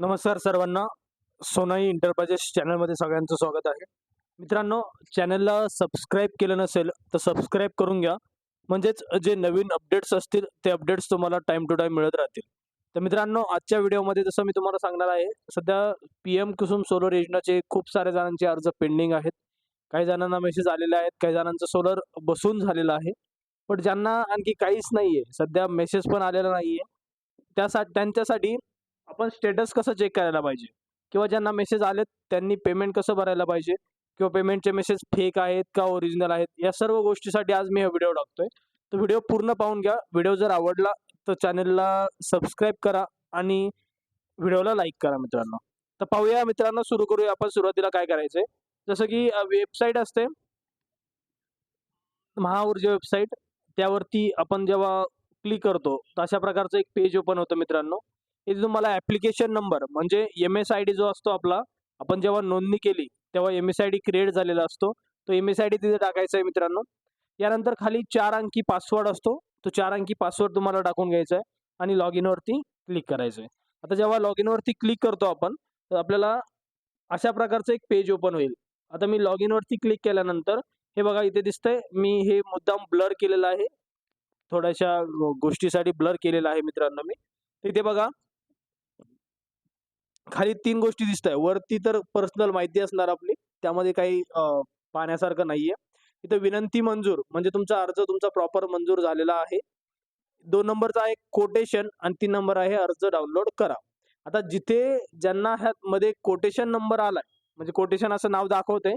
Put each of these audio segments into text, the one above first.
नमस्कार सर्वांना. सोनाई इंटरप्राइजेस चॅनलमध्ये सगळ्यांचं स्वागत आहे. मित्रांनो चॅनलला सबस्क्राईब केलं नसेल तर सबस्क्राईब करून घ्या. म्हणजेच जे नवीन अपडेट्स असतील ते अपडेट्स तुम्हाला टाईम टू टाईम मिळत राहतील. तर मित्रांनो आजच्या व्हिडिओमध्ये जसं मी तुम्हाला सांगणार आहे सध्या पी एम कुसुम सोलर योजनाचे खूप साऱ्या जणांचे अर्ज पेंडिंग आहेत. काही जणांना मेसेज आलेले आहेत काही जणांचं सोलर बसून झालेलं आहे. पण ज्यांना आणखी काहीच नाही आहे सध्या मेसेज पण आलेला नाही आहे त्यासाठी त्यांच्यासाठी आपण स्टेटस कसं चेक करायला पाहिजे? किंवा ज्यांना मेसेज आलेत त्यांनी पेमेंट कसं भरायला पाहिजे? किंवा पेमेंटचे मेसेज फेक आहेत का ओरिजिनल आहेत? या सर्व गोष्टीसाठी आज मी हा व्हिडिओ टाकतोय. तो व्हिडिओ पूर्ण पाहून घ्या. व्हिडिओ जर आवडला तर चॅनलला सबस्क्राईब करा आणि व्हिडिओला लाईक करा मित्रांनो. तर पाहूया मित्रांनो सुरू करूया आपण. सुरुवातीला काय करायचंय? जसं की वेबसाईट असते. महाऊर्जा वेबसाईट त्यावरती आपण जेव्हा क्लिक करतो तर अशा प्रकारचं एक पेज ओपन होतं मित्रांनो. इथे तुम्हाला ऍप्लिकेशन नंबर म्हणजे एम एस आय डी जो असतो आपला आपण जेव्हा नोंदणी केली तेव्हा M S I D create झालेला असतो. तो एम एस आय डी तिथे टाकायचा आहे मित्रांनो. यानंतर खाली चार अंकी पासवर्ड असतो. तो चार अंकी पासवर्ड तुम्हाला टाकून घ्यायचा आहे आणि लॉग इनवरती क्लिक करायचं आहे. आता जेव्हा लॉग इनवरती क्लिक करतो आपण तर आपल्याला अशा प्रकारचं एक पेज ओपन होईल. आता मी लॉग इनवरती क्लिक केल्यानंतर हे बघा इथे दिसतंय मी हे मुद्दाम ब्लर केलेलं आहे. थोड्याशा गोष्टीसाठी ब्लर केलेलं आहे मित्रांनो मी. तिथे बघा खाली तीन गोष्टी दिसत आहे वरती तर पर्सनल माहिती असणार आपली. त्यामध्ये काही अं, पाहण्यासारखं नाहीये. इथं विनंती मंजूर म्हणजे तुमचा अर्ज तुमचा प्रॉपर मंजूर झालेला आहे. दोन नंबरचा आहे कोटेशन आणि तीन नंबर आहे अर्ज डाउनलोड करा. आता जिथे ज्यांना ह्यामध्ये कोटेशन नंबर आलाय म्हणजे कोटेशन असं नाव दाखवते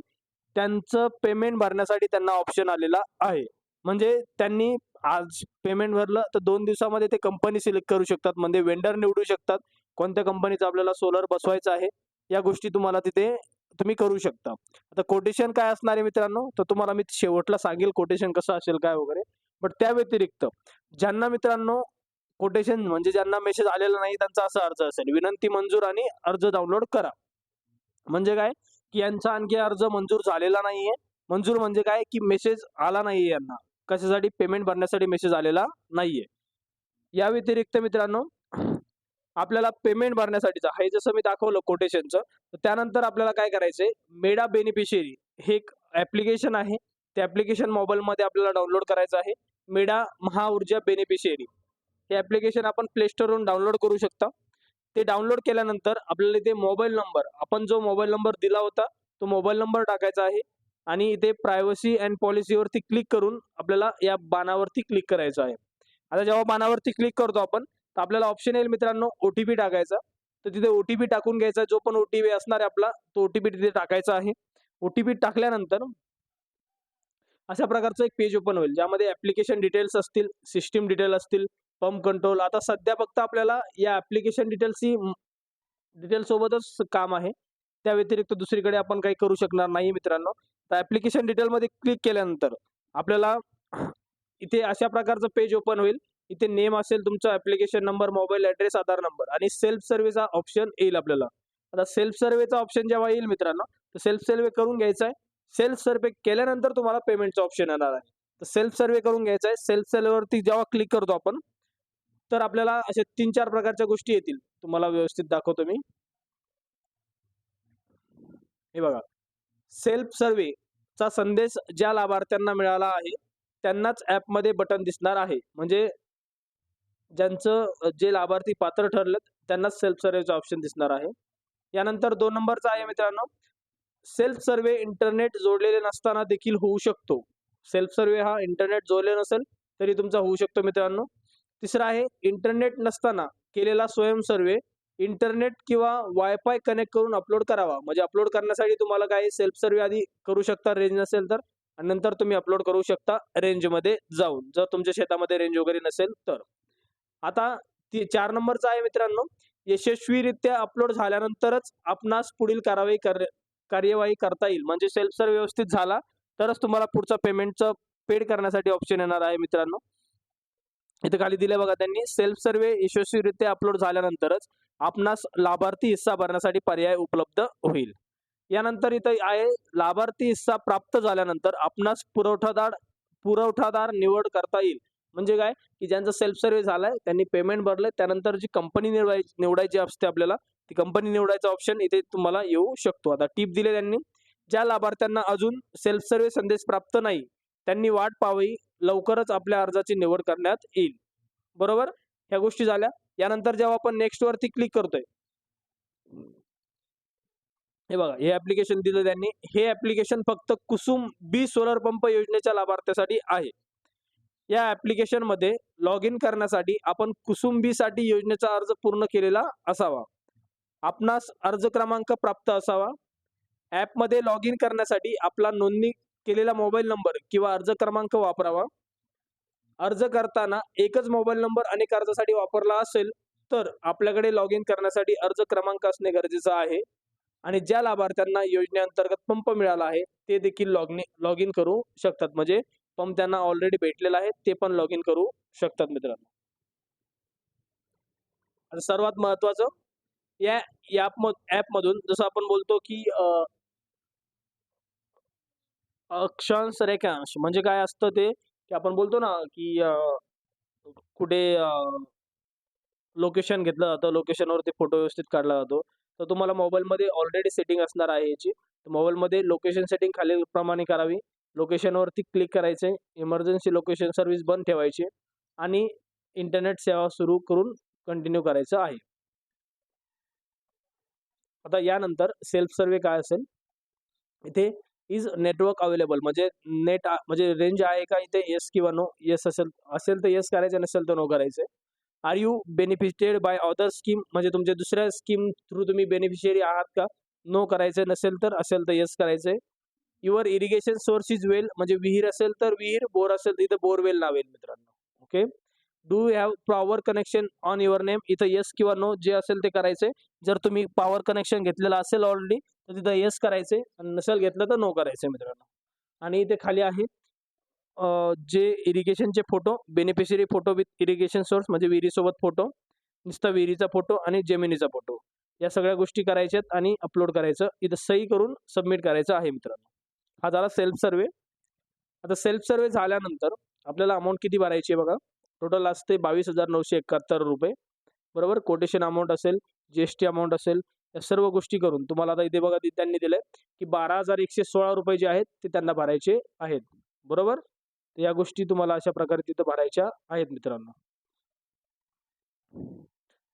त्यांचं पेमेंट भरण्यासाठी त्यांना ऑप्शन आलेला आहे. म्हणजे त्यांनी आज पेमेंट भरलं तर दोन दिवसामध्ये ते कंपनी सिलेक्ट करू शकतात म्हणजे वेंडर निवडू शकतात. कोणत्या कंपनीचा आपल्याला सोलर बसवायचा आहे या गोष्टी तुम्हाला तिथे तुम्ही करू शकता. आता कोटेशन काय असणार आहे मित्रांनो? तर तुम्हाला मी शेवटला सांगेल कोटेशन कसं असेल काय वगैरे. बट त्या व्यतिरिक्त ज्यांना मित्रांनो कोटेशन म्हणजे ज्यांना मेसेज आलेला नाही त्यांचा असा अर्ज असेल. विनंती मंजूर आणि अर्ज डाउनलोड करा. म्हणजे काय? की यांचा आणखी अर्ज मंजूर झालेला नाहीये. मंजूर म्हणजे काय? की मेसेज आला नाहीये यांना. कशासाठी? पेमेंट भरण्यासाठी मेसेज आलेला नाहीये. या व्यतिरिक्त मित्रांनो आपल्याला पेमेंट भरण्यासाठीचा. हे जसं मी दाखवलं कोटेशनचं त्यानंतर आपल्याला काय करायचंय? मेडा बेनिफिशियरी हे एक ऍप्लिकेशन आहे. ते ऍप्लिकेशन मोबाईलमध्ये आपल्याला डाउनलोड करायचं आहे. मेडा महाऊर्जा बेनिफिशियरी हे ऍप्लिकेशन आपण प्ले स्टोरवरून डाउनलोड करू शकता. ते डाउनलोड केल्यानंतर आपल्याला इथे मोबाईल नंबर आपण जो मोबाईल नंबर दिला होता तो मोबाईल नंबर टाकायचा आहे. आणि इथे प्रायव्हसी अँड पॉलिसीवरती क्लिक करून आपल्याला या बाणावरती क्लिक करायचं आहे. आता जेव्हा बाणावरती क्लिक करतो आपण तर आपल्याला ऑप्शन येईल मित्रांनो ओटीपी टाकायचा. तर तिथे ओटीपी टाकून घ्यायचा. जो पण ओटीपी असणार आहे आपला तो ओटीपी तिथे टाकायचा आहे. ओटीपी टाकल्यानंतर अशा प्रकारचं एक पेज ओपन होईल ज्यामध्ये ऍप्लिकेशन डिटेल्स असतील सिस्टीम डिटेल असतील पंप कंट्रोल आता सध्या फक्त आपल्याला या ऍप्लिकेशन डिटेल्सची डिटेल सोबतच काम आहे. त्या व्यतिरिक्त दुसरीकडे आपण काही करू शकणार नाही मित्रांनो. तर ऍप्लिकेशन डिटेलमध्ये क्लिक केल्यानंतर आपल्याला इथे अशा प्रकारचं पेज ओपन होईल. इथे नेम असेल तुमचा application number mobile address Aadhaar number आणि सेल्फ सर्व्हेचा ऑप्शन येईल आपल्याला. आता सेल्फ सर्व्हेचा ऑप्शन जेव्हा येईल मित्रांनो तर सेल्फ सर्व्हे करून घ्यायचा आहे. सेल्फ सर्व्हे केल्यानंतर तुम्हाला पेमेंटचा ऑप्शन येणार आहे. तर सेल्फ सर्व्हे करून घ्यायचा आहे. सेल्फ सर्व्हेवरती जेव्हा क्लिक करतो आपण तर आपल्याला अशा तीन चार प्रकारच्या गोष्टी येतील. तुम्हाला व्यवस्थित दाखवतो मी. हे बघा. सेल्फ सर्व्हे चा संदेश ज्या लाभार्थ्यांना मिळाला आहे त्यांनाच ॲपमध्ये बटन दिसणार आहे. म्हणजे ज्यांचं जे लाभार्थी पात्र ठरलेत त्यांनाच सेल्फ सर्व्हेचा ऑप्शन दिसणार आहे. यानंतर दोन नंबरचा आहे मित्रांनो. सेल्फ सर्व्हे इंटरनेट जोडलेले नसताना देखील होऊ शकतो. सेल्फ सर्व्हे हा इंटरनेट जोडले नसेल तरी तुमचा होऊ शकतो मित्रांनो. तिसरा आहे इंटरनेट नसताना केलेला स्वयं सर्वे इंटरनेट किंवा वायफाय कनेक्ट करून अपलोड करावा. म्हणजे अपलोड करण्यासाठी तुम्हाला काही सेल्फ सर्व्हे आधी करू शकता रेंज नसेल तर आणि नंतर तुम्ही अपलोड करू शकता रेंजमध्ये जाऊन. जर तुमच्या शेतामध्ये रेंज वगैरे नसेल तर. आता ती चार नंबरचा आहे मित्रांनो. यशस्वीरित्या अपलोड झाल्यानंतरच आपणास पुढील कारवाई कर कार्यवाही करता येईल. म्हणजे सेल्फ सर्व्हे व्यवस्थित झाला तरच तुम्हाला पुढचा पेमेंटचं पेड करण्यासाठी ऑप्शन येणार आहे मित्रांनो. इथे खाली दिले बघा त्यांनी सेल्फ सर्वे यशस्वीरित्या अपलोड झाल्यानंतरच आपणास लाभार्थी हिस्सा भरण्यासाठी पर्याय उपलब्ध होईल. यानंतर इथं आहे लाभार्थी हिस्सा प्राप्त झाल्यानंतर आपणास पुरवठादार पुरवठादार निवड करता येईल. म्हणजे काय? की ज्यांचा सेल्फ सर्व्हे झालाय त्यांनी पेमेंट भरलं त्यानंतर जी कंपनी निवडायची निवडायची असते आपल्याला ती कंपनी निवडायचा ऑप्शन इथे तुम्हाला येऊ शकतो. आता टीप दिले त्यांनी ज्या लाभार्थ्यांना अजून सेल्फ सर्व्हे संदेश प्राप्त नाही त्यांनी वाट पाहावी लवकरच आपल्या अर्जाची निवड करण्यात येईल. बरोबर? ह्या गोष्टी झाल्या. यानंतर जेव्हा आपण नेक्स्ट वरती क्लिक करतोय हे बघा हे ऍप्लिकेशन दिलं त्यांनी. हे ऍप्लिकेशन फक्त कुसुम बी सोलर पंप योजनेच्या लाभार्थ्यासाठी आहे. या ॲप्लिकेशनमध्ये लॉग इन करण्यासाठी आपण कुसुंबीसाठी योजनेचा अर्ज पूर्ण केलेला असावा. आपणास अर्ज क्रमांक प्राप्त असावा. ॲपमध्ये लॉग इन करण्यासाठी आपला नोंदणी केलेला मोबाईल नंबर किंवा अर्ज क्रमांक वापरावा. अर्ज करताना एकच मोबाईल नंबर अनेक अर्जासाठी वापरला असेल तर आपल्याकडे लॉग इन करण्यासाठी अर्ज क्रमांक असणे गरजेचं आहे आणि ज्या लाभार्थ्यांना योजनेअंतर्गत पंप मिळाला आहे ते देखील लॉग लॉग इन करू शकतात. म्हणजे पंप त्यांना ऑलरेडी भेटलेला आहे ते पण लॉग इन करू शकतात मित्रांनो. आणि सर्वात महत्वाचं या ऍप मधून जसं आपण बोलतो की अक्षांश रेखांश म्हणजे काय असतं ते की आपण बोलतो ना की कुठे लोकेशन घेतलं जातं लोकेशनवरती फोटो व्यवस्थित काढला जातो. तर तुम्हाला मोबाईलमध्ये ऑलरेडी सेटिंग असणार आहे याची. मोबाईलमध्ये लोकेशन सेटिंग खालील प्रमाणे करावी. लोकेशनवरती क्लिक करायचे. इमर्जन्सी लोकेशन सर्व्हिस बंद ठेवायची आणि इंटरनेट सेवा सुरू करून कंटिन्यू करायचं आहे. आता यानंतर सेल्फ सर्वे काय असेल? इथे इज नेटवर्क अवेलेबल म्हणजे नेट म्हणजे रेंज आहे का इथे? येस किंवा नो येस असेल असेल तर येस करायचं नसेल तर नो करायचं. Are you benefited by other scheme म्हणजे तुमच्या दुसऱ्या स्कीम थ्रू तुम्ही बेनिफिशियरी आहात का? नो करायचं नसेल तर असेल तर येस करायचे. Your irrigation source is well म्हणजे विहीर असेल तर विहीर बोर असेल तर इथं बोरवेल नावेल मित्रांनो. Okay? Do have power connection on your name? इथं येस किंवा नो जे असेल ते करायचे. जर तुम्ही पॉवर कनेक्शन घेतलेलं असेल ऑलरेडी तर तिथं येस करायचे. आणि नसेल घेतलं तर नो करायचंय मित्रांनो. आणि इथे खाली आहे जे इरिगेशनचे photo beneficiary photo with irrigation source म्हणजे विहिरीसोबत फोटो नुसता विहिरीचा फोटो आणि जमिनीचा फोटो या सगळ्या गोष्टी करायच्यात आणि अपलोड करायचं. इथं सही करून सबमिट करायचं आहे मित्रांनो. हा झाला सेल्फ सर्वे आता सेल्फ सर्वे झाल्यानंतर आपल्याला अमाऊंट किती भरायची आहे बघा? टोटल असते बावीस हजार नऊशे एकाहत्तर रुपये. बरोबर? कोटेशन अमाऊंट असेल जी एस टी अमाऊंट असेल या सर्व गोष्टी करून तुम्हाला आता इथे बघा ते त्यांनी दिलंय की बारा हजार एकशे सोळा रुपये जे आहेत ते त्यांना भरायचे आहेत. बरोबर? तर या गोष्टी तुम्हाला अशा प्रकारे तिथं भरायच्या आहेत मित्रांनो.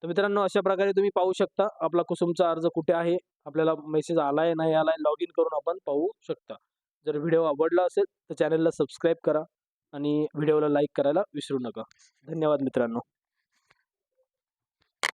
तर मित्रांनो अशा प्रकारे तुम्ही पाहू शकता आपला कुसुमचा अर्ज कुठे आहे आपल्याला मेसेज आलाय नाही आलाय लॉग इन करून आपण पाहू शकता. जर व्हिडिओ आवडला असेल तर चॅनलला सबस्क्राईब करा आणि व्हिडिओला लाईक करायला विसरू नका. धन्यवाद मित्रांनो.